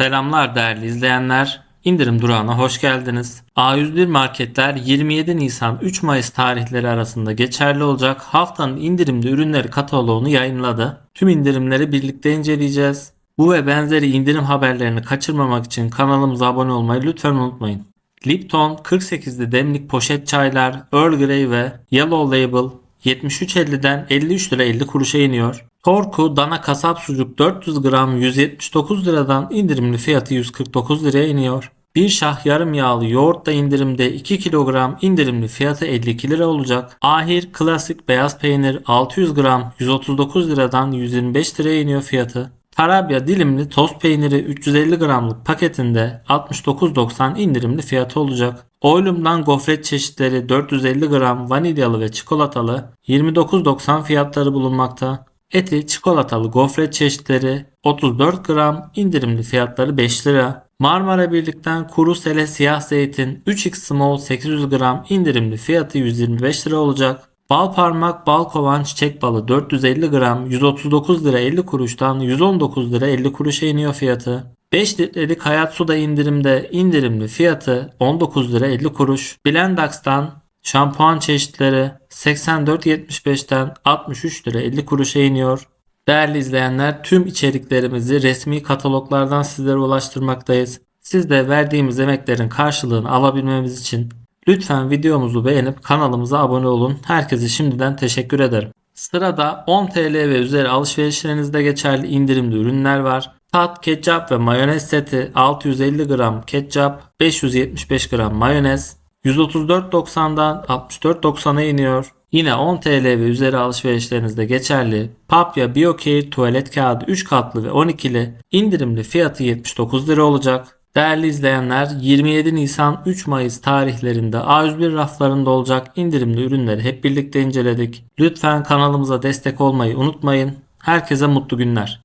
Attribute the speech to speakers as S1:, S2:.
S1: Selamlar değerli izleyenler. İndirim durağına hoş geldiniz. A101 marketler 27 Nisan 3 Mayıs tarihleri arasında geçerli olacak haftanın indirimli ürünleri kataloğunu yayınladı. Tüm indirimleri birlikte inceleyeceğiz. Bu ve benzeri indirim haberlerini kaçırmamak için kanalımıza abone olmayı lütfen unutmayın. Lipton 48'li demlik poşet çaylar Earl Grey ve Yellow Label 73.50'den 53 lira 50 kuruşa iniyor. Torku dana kasap sucuk 400 gram 179 liradan indirimli fiyatı 149 liraya iniyor. Bir şah yarım yağlı yoğurt da indirimde 2 kilogram indirimli fiyatı 52 lira olacak. Ahir klasik beyaz peynir 600 gram 139 liradan 125 liraya iniyor fiyatı. Tarabya dilimli tost peyniri 350 gramlık paketinde 69.90 indirimli fiyatı olacak. Oylum'dan gofret çeşitleri 450 gram vanilyalı ve çikolatalı 29.90 fiyatları bulunmakta. Eti çikolatalı gofret çeşitleri 34 gram indirimli fiyatları 5 lira. Marmara Birlik'ten kuru sele siyah zeytin 3x small 800 gram indirimli fiyatı 125 lira olacak. Bal parmak bal kovan çiçek balı 450 gram 139 lira 50 kuruştan 119 lira 50 kuruşa iniyor fiyatı. 5 litrelik hayat suda indirimde indirimli fiyatı 19 lira 50 kuruş. Blendax'tan şampuan çeşitleri 84.75'ten 63 lira 50 kuruşa iniyor. Değerli izleyenler tüm içeriklerimizi resmi kataloglardan sizlere ulaştırmaktayız. Siz de verdiğimiz emeklerin karşılığını alabilmemiz için lütfen videomuzu beğenip kanalımıza abone olun. Herkese şimdiden teşekkür ederim. Sırada 10 TL ve üzeri alışverişlerinizde geçerli indirimli ürünler var. Tat, ketçap ve mayonez seti 650 gram ketçap, 575 gram mayonez, 134.90'dan 64.90'a iniyor. Yine 10 TL ve üzeri alışverişlerinizde geçerli Papya BioCare tuvalet kağıdı 3 katlı ve 12'li indirimli fiyatı 79 lira olacak. Değerli izleyenler 27 Nisan 3 Mayıs tarihlerinde A101 raflarında olacak indirimli ürünleri hep birlikte inceledik. Lütfen kanalımıza destek olmayı unutmayın. Herkese mutlu günler.